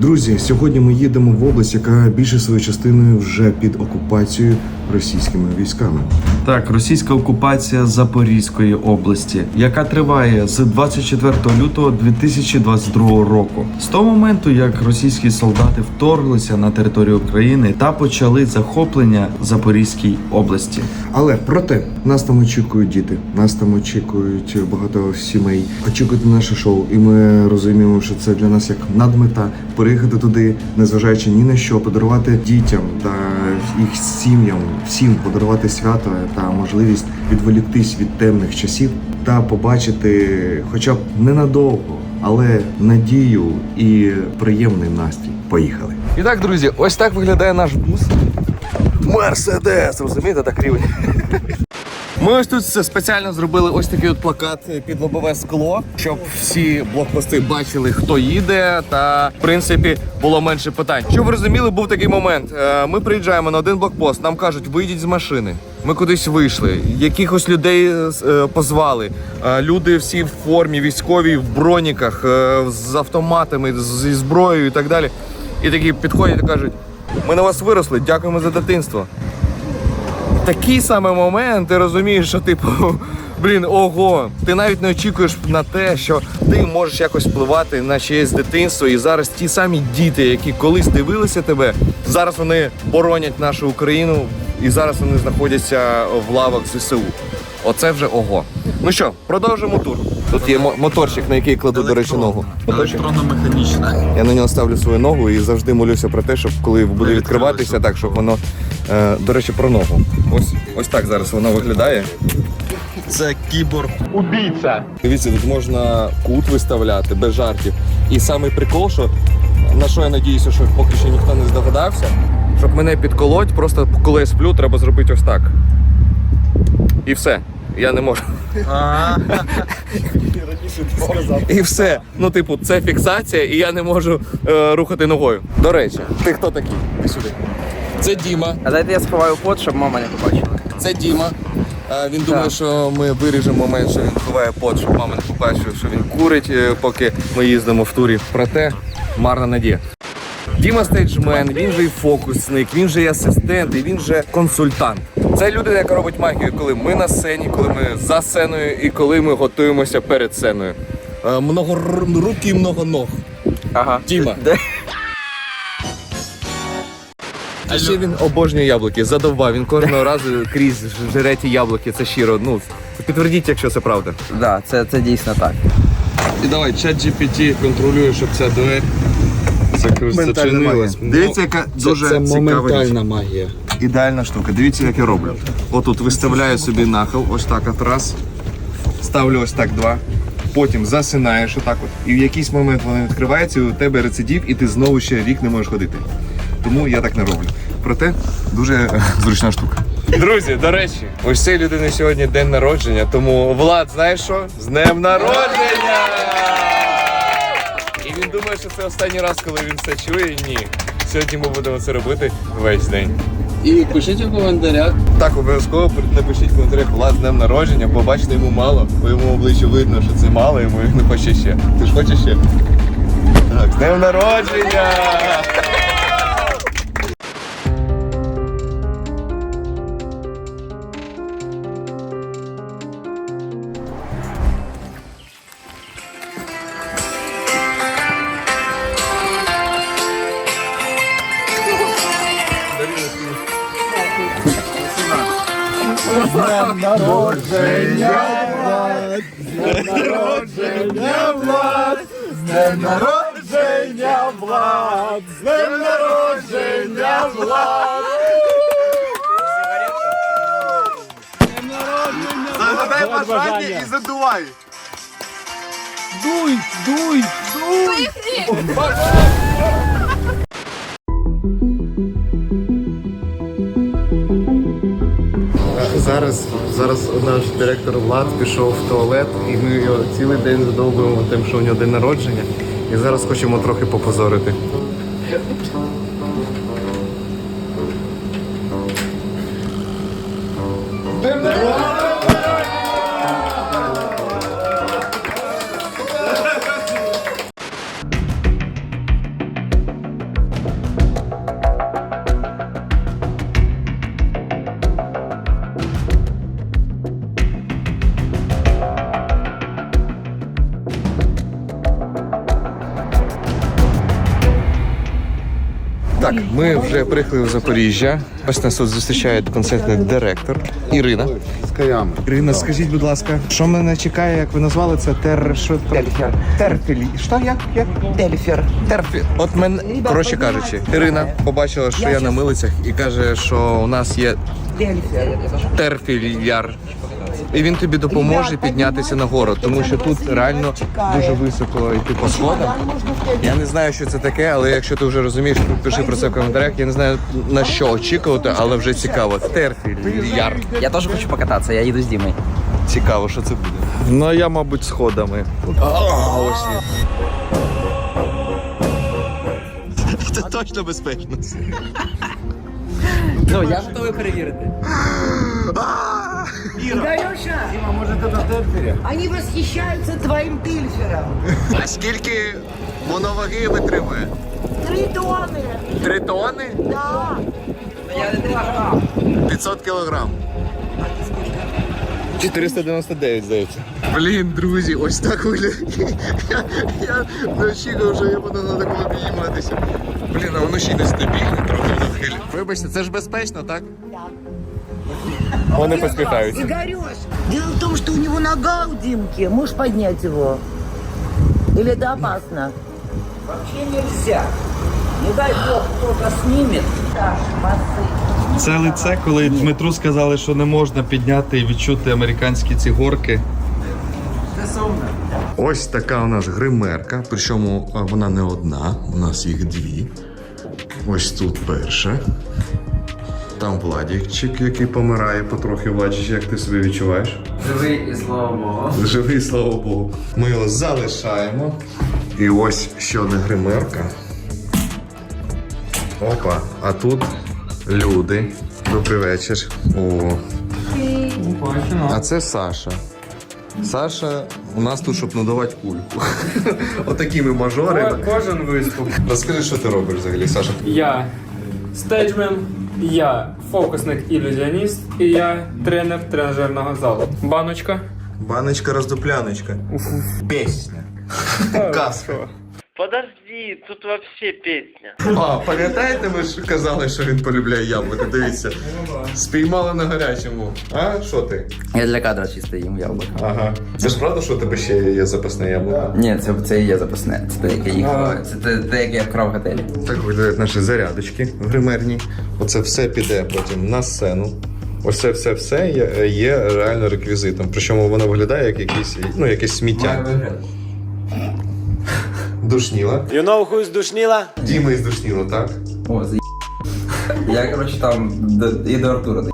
Друзі, сьогодні ми їдемо в область, яка більше своєю частиною вже під окупацією російськими військами. Так, російська окупація Запорізької області, яка триває з 24 лютого 2022 року. З того моменту, як російські солдати вторглися на територію України та почали захоплення Запорізькій області. Але проте нас там очікують діти, нас там очікують багато сімей. Очікують наше шоу, і ми розуміємо, що це для нас як надмета переїхати туди, незважаючи ні на що, подарувати дітям та їх сім'ям, всім подарувати свято та можливість відволіктись від темних часів та побачити, хоча б ненадовго, але надію і приємний настрій. Поїхали. І так, друзі, ось так виглядає наш бус. Мерседес, розумієте, так рівень. Ми ось тут спеціально зробили ось такий от плакат під лобове скло, щоб всі блокпости бачили, хто їде, та в принципі було менше питань. Щоб ви розуміли, був такий момент. Е, Ми приїжджаємо на один блокпост, нам кажуть, вийдіть з машини. Ми кудись вийшли, якихось людей е, позвали. Е, Люди всі в формі, військові, в броніках, з автоматами, зі зброєю і так далі. І такі підходять і кажуть: ми на вас виросли, дякуємо за дитинство такий самий момент, ти розумієш, що типу, блін, ого, ти навіть не очікуєш на те, що ти можеш якось впливати на чиєсь дитинство. І зараз ті самі діти, які колись дивилися тебе, зараз вони боронять нашу Україну, і зараз вони знаходяться в лавах ЗСУ. Оце вже ого. Ну що, продовжимо тур. Тут є мо- моторчик, на який кладу, до речі, ногу. Моторчик. Електронно-механічна. Я на нього ставлю свою ногу і завжди молюся про те, щоб коли буде відкриватися, так щоб воно. Е, до речі, про ногу. Ось ось так зараз воно виглядає. Це кіборг. Дивіться, тут можна кут виставляти без жартів. І самий прикол, що на що я надіюся, що поки що ніхто не здогадався, щоб мене підколоть, просто коли я сплю, треба зробити ось так. І все. Я не можу. І все. Ну, типу, це фіксація, і я не можу е, рухати ногою. До речі, ти хто такий? Ти сюди. Це Діма. А дайте я сховаю пот, щоб мама не побачила. Це Діма. Е, Він думає, що ми виріжемо момент, що він ховає пот, щоб мама не побачила, що він курить, е, поки ми їздимо в турі. Проте марна надія. Діма стейджмен, він же і фокусник, він же і асистент, і він же консультант. Це людина, яка робить магію, коли ми на сцені, коли ми за сценою і коли ми готуємося перед сценою. Е, Много р- рук і много ног. Ага. Діма. Де? А ще він обожнює яблуки, задовбав. Він кожного разу крізь жере ті яблуки. Це щиро. Ну підтвердіть, якщо це правда. Да, це, це дійсно так. І давай, чат GPT контролює, щоб ця двері зачинилась. Дивіться, яка дуже це цікава моментальна річ. магія. Ідеальна штука. Дивіться, як я роблю. Отут виставляю собі нахил, ось так от раз. Ставлю ось так два. Потім засинаєш отак от. І в якийсь момент воно відкривається, і у тебе рецидив, і ти знову ще рік не можеш ходити. Тому я так не роблю. Проте дуже е, зручна штука. Друзі, до речі, ось цієї людини сьогодні день народження, тому Влад, знаєш що? З днем народження! І він думає, що це останній раз, коли він це чує. Ні. Сьогодні ми будемо це робити весь день. І пишіть у коментарях. Так, обов'язково напишіть в коментарях Влад з днем народження, бо бачите, йому мало, по йому обличчю видно, що це мало, йому не хоче ще. Ти ж хочеш ще? Так, з днем народження! народження влад, з днем народження влад, з днем народження влад, з днем народження влад. Загадай бажання і задувай. Дуй, дуй, дуй. Бажання! Зараз наш директор Влад пішов в туалет, і ми його цілий день задовбуємо тим, що у нього день народження. І зараз хочемо трохи попозорити. Вже приїхали в Запоріжжя. Ось нас тут зустрічає концертний директор Ірина. Ірина, скажіть, будь ласка, що мене чекає, як ви назвали це тер... Що... Тельфер. Терфілі. Що як? як? Тельфер. Терпі. От мене, коротше кажучи, Ірина побачила, що я на милицях і каже, що у нас є терфільяр. І він тобі допоможе піднятися на гору, тому що тут реально дуже високо йти по сходам. Я не знаю, що це таке, але якщо ти вже розумієш, пиши про це в коментарях. Я не знаю на що очікувати, але вже цікаво. Терфільяр. Я теж хочу покататися, я їду з Дімою. Цікаво, що це буде. Ну я, мабуть, сходами. Це точно безпечно. Ну, я готовий перевірити. Игорюша! Они восхищаются твоим тильфером. А скільки воно ваги витримує? Три тонны. Три тони? Да. Я не важка. 500 кілограм. 499, здається. Блін, друзі, ось так виглядає. Я, я не очікував, що я буду на такому підійматися. Блін, а воно ще й нестабільне, трохи нахилі. Вибачте, це ж безпечно, так? Вони посміхаються. Игорюш, дело в том, что у него нога у Димки. Можешь поднять его? Или это опасно? Вообще нельзя. Не дай бог кто-то снимет. Це лице, коли Дмитру сказали, що не можна підняти і відчути американські ці горки. Ось така у нас гримерка, причому вона не одна, у нас їх дві. Ось тут перша. Там Владікчик, який помирає потрохи. Владіч, як ти себе відчуваєш? Живий і слава Богу. Живий, і слава Богу. Ми його залишаємо. І ось ще одна гримерка. Опа, а тут люди. Добрий вечір. О. А це Саша. Саша у нас тут, щоб надавати кульку. Отакі ми мажори. Кожен виступ. Розкажи, що ти робиш взагалі, Саша. Я стейджмен, я фокусник-ілюзіоніст і я тренер тренажерного залу. Баночка. Баночка роздупляночка. Пісня. Казка. Подожди, тут вообще песня. А, пам'ятаєте, ви ж казали, що він полюбляє яблуко? Дивіться. Спіймали на гарячому. А, що ти? Я для кадра чисто їм яблуко. Ага. Це ж правда, що у тебе ще є запасне яблуко? Ні, це, це і є запасне. Це те, яке їх. Це те, те, яке я вкрав в готелі. Так виглядають наші зарядочки гримерні. Оце все піде потім на сцену. Ось це все все є, є реально реквізитом. Причому воно виглядає як якийсь, ну, якесь сміття. Душніла. You know who's душніла? Діма із душніла, так? О, за Я, коротше, там до, і до Артура до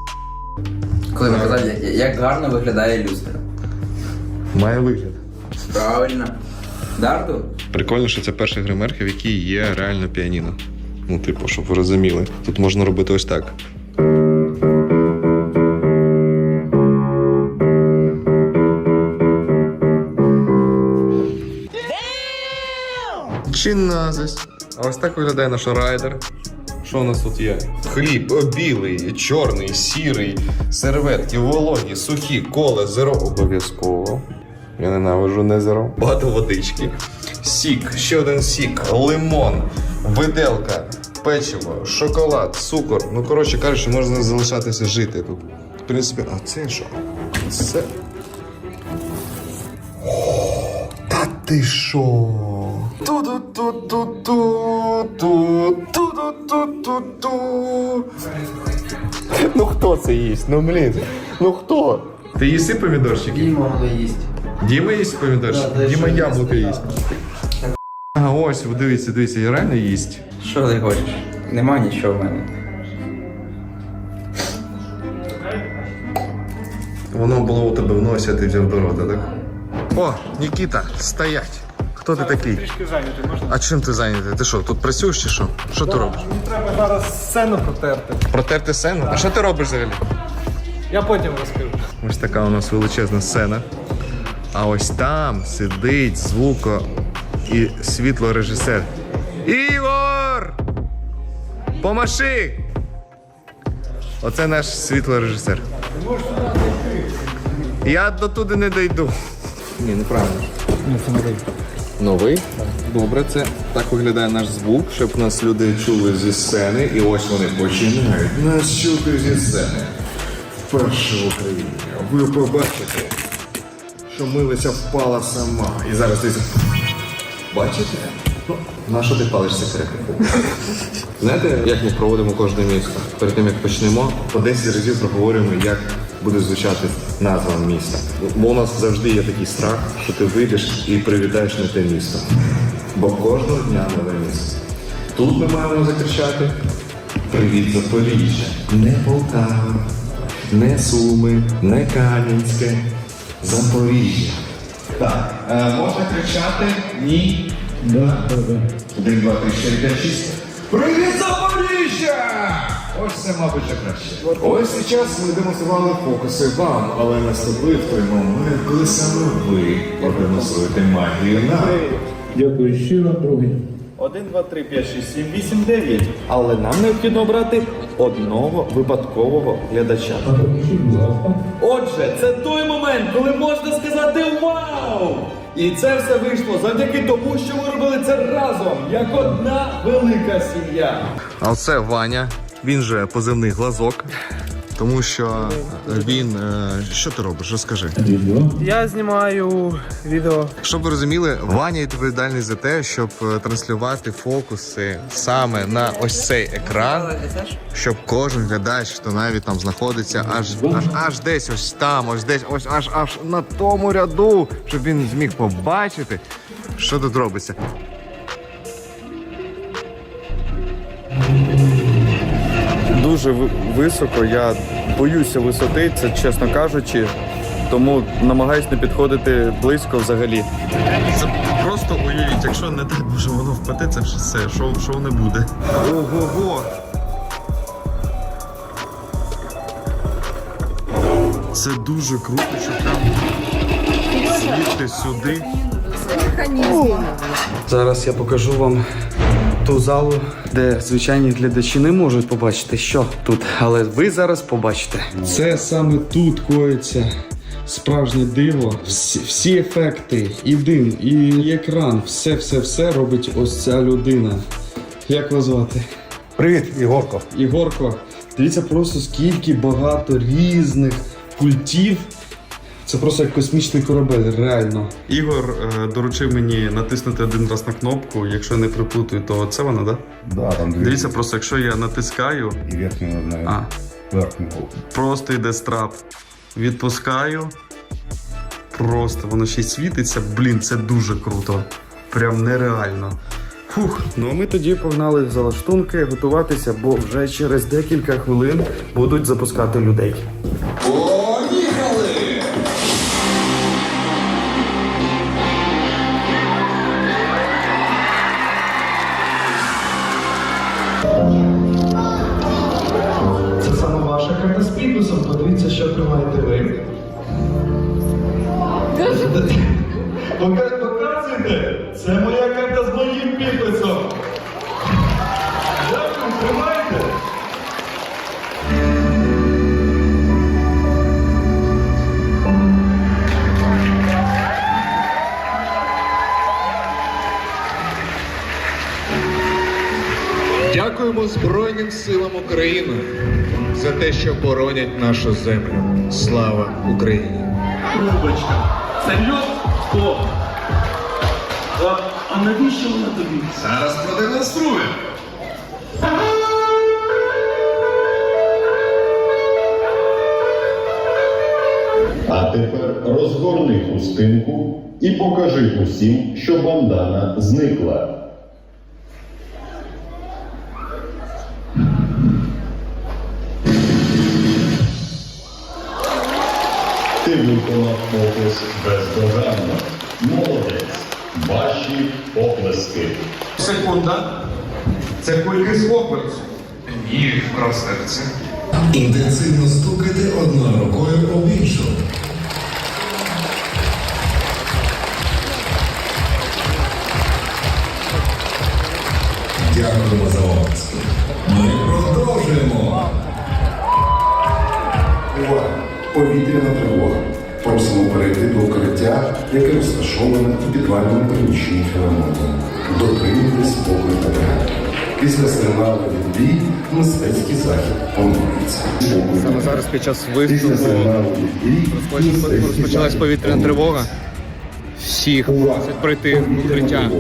Коли ми казали, я- як гарно виглядає люстра. Має вигляд. Правильно. Да, Артур? Прикольно, що це перший гримерка, в якій є реально піаніно. Ну, типу, щоб ви розуміли. Тут можна робити ось так. Чи. А ось так виглядає наш райдер. Що у нас тут є? Хліб білий, чорний, сірий, серветки, вологі, сухі, коле, зеро. Обов'язково. Я ненавижу не зеро. Багато водички. Сік, ще один сік, лимон, виделка, печиво, шоколад, цукор. Ну, коротше кажучи, можна залишатися жити тут. В принципі, а це що? Це. О, Та ти що? Ну хто це їсть? Ну блін. Ну хто? Ти їси помідорчики? Діма воно їсть. Діма їсть помідорчики? Діма яблуко їсть. А ось, ви дивіться, дивіться, я реально їсть. Що ти хочеш? Нема нічого в мене. Воно було у тебе в носі, а ти взяв до рота, так? О, Нікіта, стоять. Хто ти такий? Трішки зайнятий, можна? А чим ти зайнятий? Ти що, тут працюєш чи що? Що ти робиш? Мені Треба зараз сцену протерти. Протерти сцену? А що ти робиш взагалі? Я потім розкажу. Ось така у нас величезна сцена. А ось там сидить звуко і світлорежисер. Ігор! Помаши! Оце наш світлорежисер. Я до туди не дойду. Ні, неправильно. Новий? Добре, це так виглядає наш звук, щоб нас люди чули зі сцени. І ось вони починають нас чути зі сцени. Вперше в Україні. Ви побачите, що милиця впала сама. І зараз ти. Бачите? Ну, на що ти палиш секрети? Знаєте, як ми проводимо кожне місто? Перед тим як почнемо, по 10 разів проговорюємо, як буде звучати назва міста. Бо у нас завжди є такий страх, що ти вийдеш і привітаєш не те місто. Бо кожного дня нове місто. Тут ми маємо закричати Привіт, Запоріжжя! Не Полтава, не Суми, не Кам'янське, Запоріжжя. Так, е, можна кричати ні. Один, два, три, чотири, п'ять, шість. Привіт, Запоріжжя! Ось це, мабуть, ще краще. Ось зараз ми демонстрували фокуси вам, але наступив той момент, коли саме ви продемонструєте магію нам. Дякую щиро, друге. 1, 2, 3, 5, 6, 7, 8, 9. Але нам необхідно обрати одного випадкового глядача. А пропишіть, будь ласка. Отже, це той момент, коли можна сказати вау! І це все вийшло завдяки тому, що ми робили це разом, як одна велика сім'я. А оце Ваня, він же позивний глазок, тому що він. е, Що ти робиш? Розкажи. Відео. Я знімаю відео. Щоб ви розуміли, Ваня відповідальний за те, щоб е, транслювати фокуси саме на ось цей екран, щоб кожен глядач, хто навіть там знаходиться, аж аж аж десь ось там, ось десь, ось аж аж на тому ряду, щоб він зміг побачити, що тут робиться. Дуже високо, я боюся висоти, це чесно кажучи, тому намагаюсь не підходити близько взагалі. Це просто уявіть, якщо не так, що воно впаде, це вже все, що, що не буде. Ого-го! Це дуже круто, що прям звідти сюди. Зараз я покажу вам ту залу, де звичайні глядачі не можуть побачити, що тут. Але ви зараз побачите. Це саме тут коїться справжнє диво. Всі, всі ефекти, і дим, і екран, все, все, все робить ось ця людина. Як вас звати? Привіт, Ігорко. Ігорко, дивіться просто скільки багато різних пультів. Це просто як космічний корабель, реально. Ігор е, доручив мені натиснути один раз на кнопку. Якщо не приплутаю, то це вона, так? Да, там дві Дивіться, просто якщо я натискаю, і верхню а, верхню. просто йде страп. Відпускаю. Просто воно ще й світиться. Блін, це дуже круто. Прям нереально. Фух. Ну а ми тоді погнали за лаштунки готуватися, бо вже через декілька хвилин будуть запускати людей. Це Дякуємо Збройним силам України за те, що боронять нашу землю. Слава Україні! Трубочка. Серйозно? О! А, а навіщо вона тобі? Зараз продемонструю. А тепер розгорни хустинку і покажи усім, що бандана зникла. Бездоганно. Молодець. Ваші оплески. Секунда. Це кульки з. Ні, про серце. Інтенсивно стукайте одною рукою об іншу. Дякуємо за оплески. Ми продовжуємо. Увага! Повітряна тривога. Просимо перейти до укриття, яке розташоване у підвальному приміщенні філармонії. Дотримуйтесь спокою та порядку. Після сигналу відбій мистецький захід поновиться. Саме зараз під час виступу розпочалась повітряна тривога. Всіх просять пройти в укриття.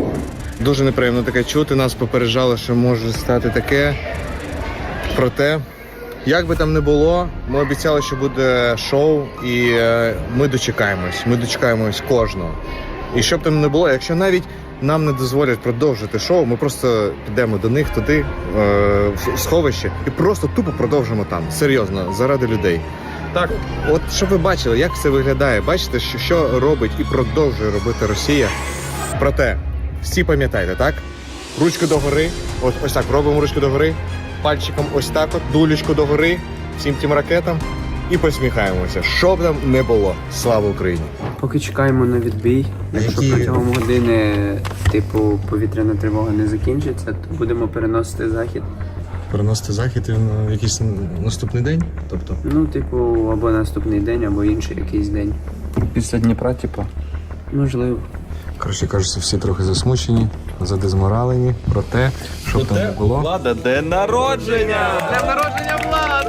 Дуже неприємно таке чути. Нас попереджали, що може стати таке. Проте, як би там не було, ми обіцяли, що буде шоу, і е, ми дочекаємось. Ми дочекаємось кожного. І щоб там не було, якщо навіть нам не дозволять продовжити шоу, ми просто підемо до них туди, е, в сховище, і просто тупо продовжимо там. Серйозно, заради людей. Так, от щоб ви бачили, як це виглядає. Бачите, що, що робить і продовжує робити Росія. Проте, всі пам'ятайте, так? Ручку догори. От ось так робимо ручку догори. Пальчиком ось так, от, дулечку догори, всім тим ракетам і посміхаємося. Що б там не було. Слава Україні! Поки чекаємо на відбій. Якщо які- протягом години, типу, повітряна тривога не закінчиться, то будемо переносити захід. Переносити захід на якийсь наступний день. Тобто, Ну, типу, або наступний день, або інший якийсь день. Після Дніпра, типу. Можливо. коротше кажучи, всі трохи засмучені, задезморалені про те, що б там не було. Влада, день народження! День народження влад!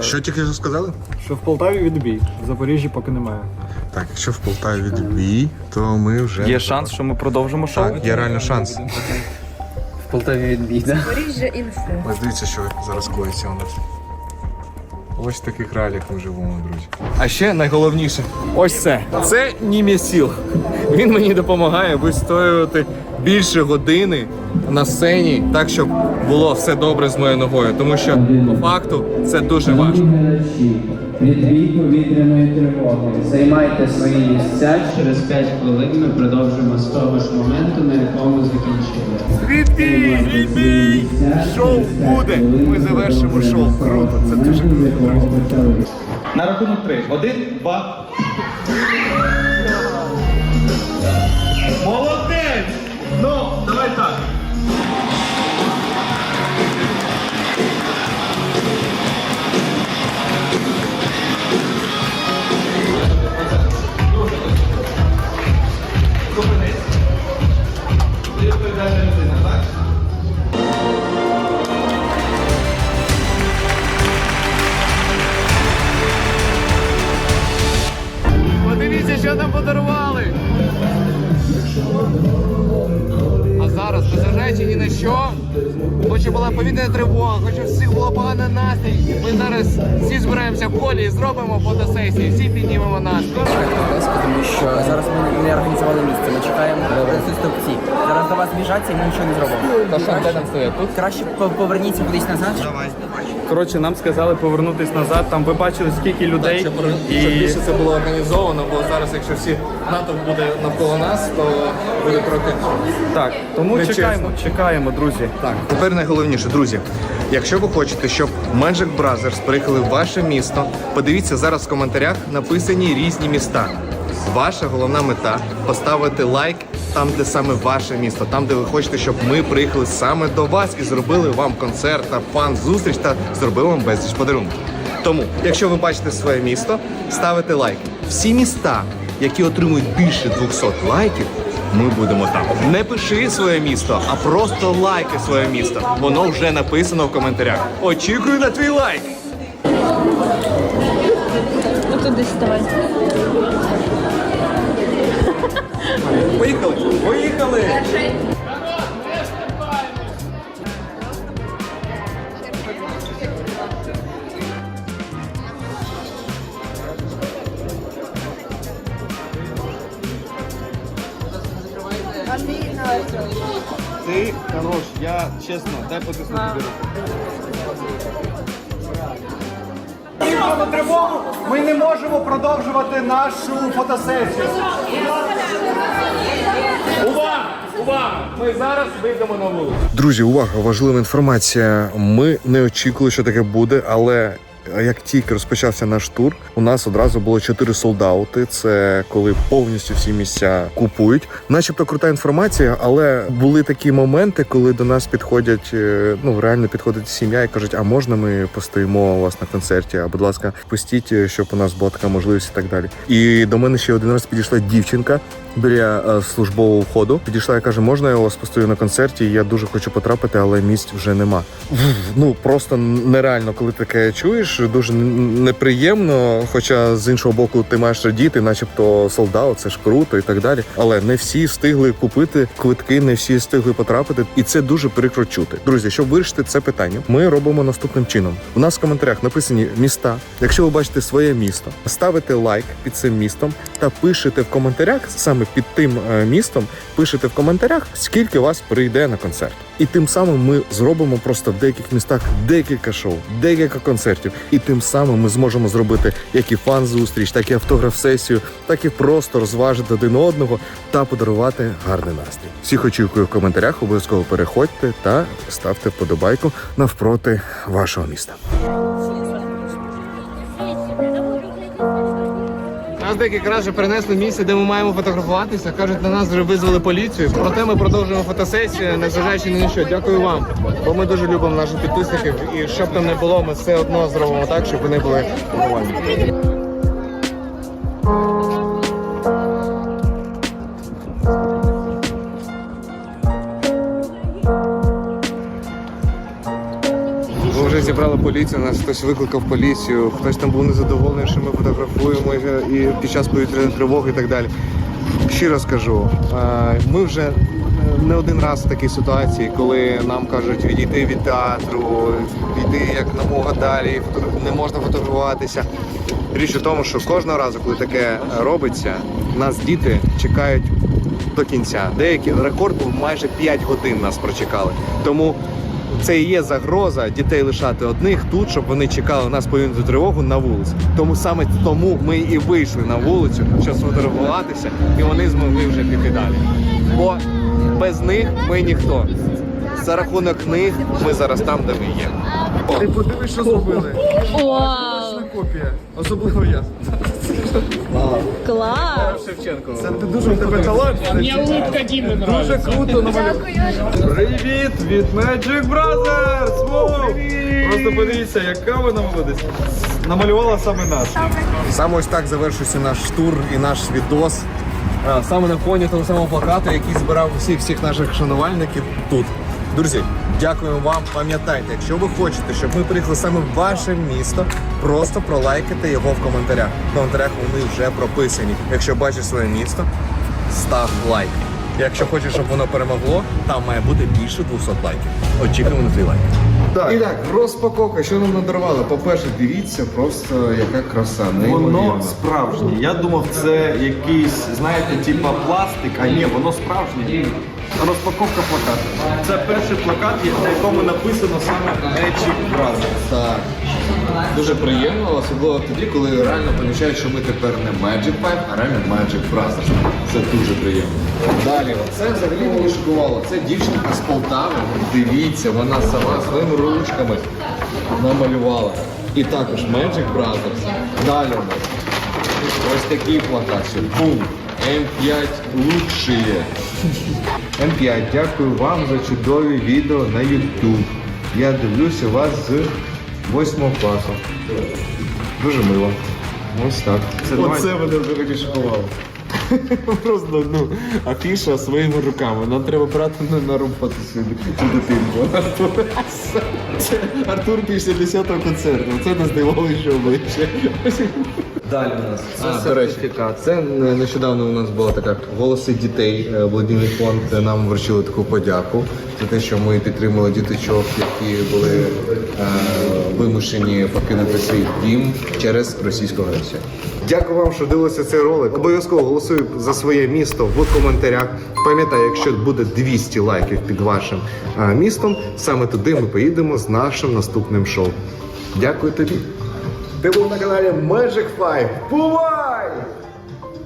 Що тільки що сказали? Що в Полтаві відбій, в Запоріжжі поки немає. Так, якщо в Полтаві відбій, то ми вже Є шанс, що ми продовжимо шоу? Так, є реально шанс. В Полтаві відбій, так? Ось дивіться, що зараз коїться у нас. Ось в таких реаліях ми живемо, друзі. А ще найголовніше, ось це. Це Німісіл. Він мені допомагає вистоювати більше години на сцені, так щоб було все добре з моєю ногою. Тому що по факту це дуже важко. Відбій повітряної тривоги. Займайте свої місця. Через 5 хвилин ми продовжимо з того ж моменту, на якому закінчили. Відбій! Відбій! Шоу буде! Ми завершимо шоу. Круто, це дуже круто. На рахунок три. Один, два. Повітряна тривога, хоча всіх було погано настрій, ми зараз всі збираємося в полі і зробимо фотосесію, всі піднімемо настрій. Тому що зараз ми не організували місце, ми чекаємо стовпці. Зараз до вас біжаться і ми нічого не зробимо. Та що, де там стоять? Тут? Краще поверніться кудись назад. Коротше, нам сказали повернутись назад. Там ви бачили, скільки людей. Щоб, і... щоб більше це було організовано, бо зараз, якщо всі натовп буде навколо нас, то буде трохи. Так, тому Нечесно. чекаємо, чекаємо, друзі. Так, тепер найголовніше, друзі. Якщо ви хочете, щоб Magic Brothers приїхали в ваше місто, подивіться зараз в коментарях написані різні міста. Ваша головна мета поставити лайк там, де саме ваше місто, там, де ви хочете, щоб ми приїхали саме до вас і зробили вам концерт та фан зустріч та зробили вам безліч подарунків. Тому, якщо ви бачите своє місто, ставите лайк. Всі міста, які отримують більше 200 лайків, ми будемо там. Не пиши своє місто, а просто лайки своє місто. Воно вже написано в коментарях. Очікую на твій лайк. Туди ставай. Поїхали! Поїхали! Ти хорош, я чесно, дай потисну тобі руку. Ми не можемо продовжувати нашу фотосесію. Друзі, увага! Важлива інформація. Ми не очікували, що таке буде, але Як тільки розпочався наш тур, у нас одразу було чотири солдаути. Це коли повністю всі місця купують. Начебто крута інформація, але були такі моменти, коли до нас підходять, е, ну реально підходить сім'я і кажуть, а можна ми постоїмо у вас на концерті? А будь ласка, пустіть, е, щоб у нас була така можливість і так далі. І до мене ще один раз підійшла дівчинка біля е, службового входу. Підійшла і каже, можна я вас постою на концерті? Я дуже хочу потрапити, але місць вже нема. Ну просто нереально, коли таке чуєш, дуже неприємно. Хоча з іншого боку, ти маєш радіти, начебто солдат, це ж круто і так далі. Але не всі встигли купити квитки, не всі встигли потрапити, і це дуже прикро чути. Друзі, щоб вирішити це питання, ми робимо наступним чином. У нас в коментарях написані міста. Якщо ви бачите своє місто, ставите лайк під цим містом та пишете в коментарях саме під тим е, містом. Пишете в коментарях, скільки вас прийде на концерт. І тим самим ми зробимо просто в деяких містах декілька шоу, декілька концертів. І тим самим ми зможемо зробити як і фан-зустріч, так і автограф-сесію, так і просто розважити один одного та подарувати гарний настрій. Всіх очікую в коментарях. Обов'язково переходьте та ставте вподобайку навпроти вашого міста. Нас якраз разів перенесли місце, де ми маємо фотографуватися. Кажуть, на нас вже визвали поліцію. Проте ми продовжуємо фотосесію, незважаючи ні на що. Дякую вам, бо ми дуже любимо наших підписників. І щоб там не було, ми все одно зробимо так, щоб вони були довольні. Вже зібрали поліцію, нас хтось викликав поліцію, хтось там був незадоволений, що ми фотографуємо і під час повітряної тривоги і так далі. Щиро скажу, е, ми вже не один раз в такій ситуації, коли нам кажуть відійти від театру, відійти як намога далі, не можна фотографуватися. Річ у тому, що кожного разу, коли таке робиться, нас діти чекають до кінця. Деякі рекорд був майже 5 годин нас прочекали. Тому це і є загроза дітей лишати одних тут, щоб вони чекали нас повітряну тривогу на вулиці. Тому саме тому ми і вийшли на вулицю, щоб сфотографуватися, і вони змогли вже піти далі. Бо без них ми ніхто. За рахунок них ми зараз там, де ми є. Ти подивись, що зробили. Копія, особливо я. Клас! Шевченко. Це ти дуже в тебе талант. Мені улыбка Діми Дуже круто намалював. Привіт від Magic Brothers! Воу! Просто подивіться, яка вона молодець. Намалювала саме нас. Саме ось так завершився наш тур і наш відос. А, Саме на фоні того самого плакату, який збирав всіх всіх наших шанувальників тут. Друзі, дякуємо вам. Пам'ятайте, якщо ви хочете, щоб ми приїхали саме в ваше місто, просто пролайкайте його в коментарях. В коментарях вони вже прописані. Якщо бачиш своє місто, став лайк. Якщо хочеш, щоб воно перемогло, там має бути більше 200 лайків. Очікуємо на твій лайк. Так. І так, розпаковка, що нам надарували? По-перше, дивіться, просто яка краса. Воно справжнє. Я думав, це якийсь, знаєте, типа пластик, а ні, воно справжнє. Розпаковка плакату. Це перший плакат, на якому написано саме Magic Brothers. Так. Дуже приємно, особливо тоді, коли реально помічають, що ми тепер не Magic Five, а реально Magic Brothers. Це дуже приємно. Далі, це взагалі мені шокувало. Це дівчинка з Полтави. Дивіться, вона сама своїми ручками намалювала. І також Magic Brothers. Далі ось такий плакат. Бум! М5 лучшие. М5, дякую вам за чудові відео на YouTube. Я дивлюся вас з 8 класу. Дуже мило. Ось так. Оце мене взагалі шокувало. Просто ну, афіша своїми руками. Нам треба брати на, на сюди цю дитинку. Артур, це Артур після 10-го концерту. Це нас здивовуюче обличчя. Далі у нас. А, до речі, це нещодавно у нас була така голоси дітей. Е, Благодійний фонд нам вручили таку подяку за те, що ми підтримали діточок, які були е, вимушені покинути свій дім через російську агресію. Дякую вам, що дивилися цей ролик. Обов'язково голосуй за своє місто в коментарях. Пам'ятай, якщо буде 200 лайків під вашим е, містом, саме туди ми поїдемо з нашим наступним шоу. Дякую тобі. Ти був на каналі Magic Five. Бувай!